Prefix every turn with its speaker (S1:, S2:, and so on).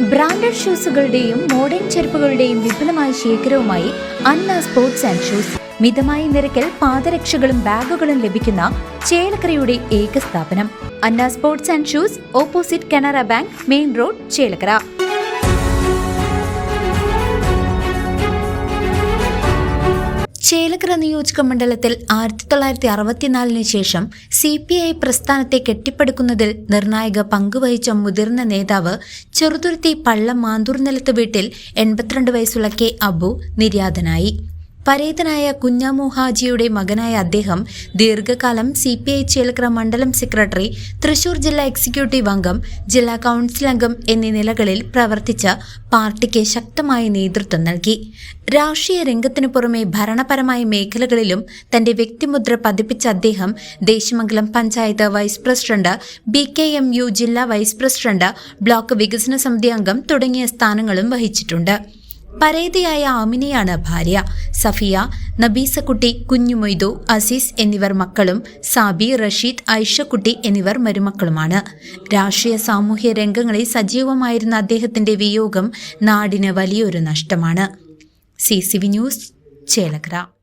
S1: Branded ഷൂസുകളുടെയും modern ചെരുപ്പുകളുടെയും വിപുലമായ ശേഖരവുമായി അന്ന സ്പോർട്സ് ആൻഡ് ഷൂസ്. മിതമായ നിരക്കിൽ പാദരക്ഷകളും ബാഗുകളും ലഭിക്കുന്ന ചേലക്കരയുടെ ഏക സ്ഥാപനം. Anna sports and shoes opposite Canara bank main road Chelakkara. Chelakkara നിയോജക മണ്ഡലത്തിൽ ആയിരത്തി തൊള്ളായിരത്തി അറുപത്തിനാലിന് ശേഷം സി പി ഐ പ്രസ്ഥാനത്തെ കെട്ടിപ്പടുക്കുന്നതിൽ നിർണായക പങ്കുവഹിച്ച മുതിർന്ന നേതാവ് ചെറുതുരുത്തി പള്ളം മാന്തൂർ നിലത്ത് വീട്ടിൽ എൺപത്തിരണ്ട് വയസ്സുള്ള കെ അബു നിര്യാതനായി. പരേതനായ കുഞ്ഞാമു ഹാജിയുടെ മകനായ അദ്ദേഹം ദീർഘകാലം സി പി ഐ ചേലക്കര മണ്ഡലം സെക്രട്ടറി തൃശൂർ ജില്ലാ എക്സിക്യൂട്ടീവ് അംഗം ജില്ലാ കൗൺസിൽ അംഗം എന്നീ നിലകളിൽ പ്രവർത്തിച്ച പാർട്ടിക്ക് ശക്തമായ നേതൃത്വം നൽകി. രാഷ്ട്രീയ രംഗത്തിനു പുറമെ ഭരണപരമായ മേഖലകളിലും തന്റെ വ്യക്തിമുദ്ര പതിപ്പിച്ച അദ്ദേഹം Desamangalam panchayat vice president B K M U ജില്ലാ വൈസ് പ്രസിഡന്റ് ബ്ലോക്ക് വികസന സമിതി അംഗം തുടങ്ങിയ സ്ഥാനങ്ങളും വഹിച്ചിട്ടുണ്ട്. പരേതയായ ആമിനയാണ് ഭാര്യ. സഫിയ നബീസക്കുട്ടി കുഞ്ഞുമൊയ്തു അസീസ് എന്നിവർ മക്കളും സാബി റഷീദ് ഐഷക്കുട്ടി എന്നിവർ മരുമക്കളുമാണ്. രാഷ്ട്രീയ സാമൂഹ്യ രംഗങ്ങളിൽ സജീവമായിരുന്ന അദ്ദേഹത്തിന്റെ വിയോഗം നാടിന് വലിയൊരു നഷ്ടമാണ്. C C V news Chelakkara.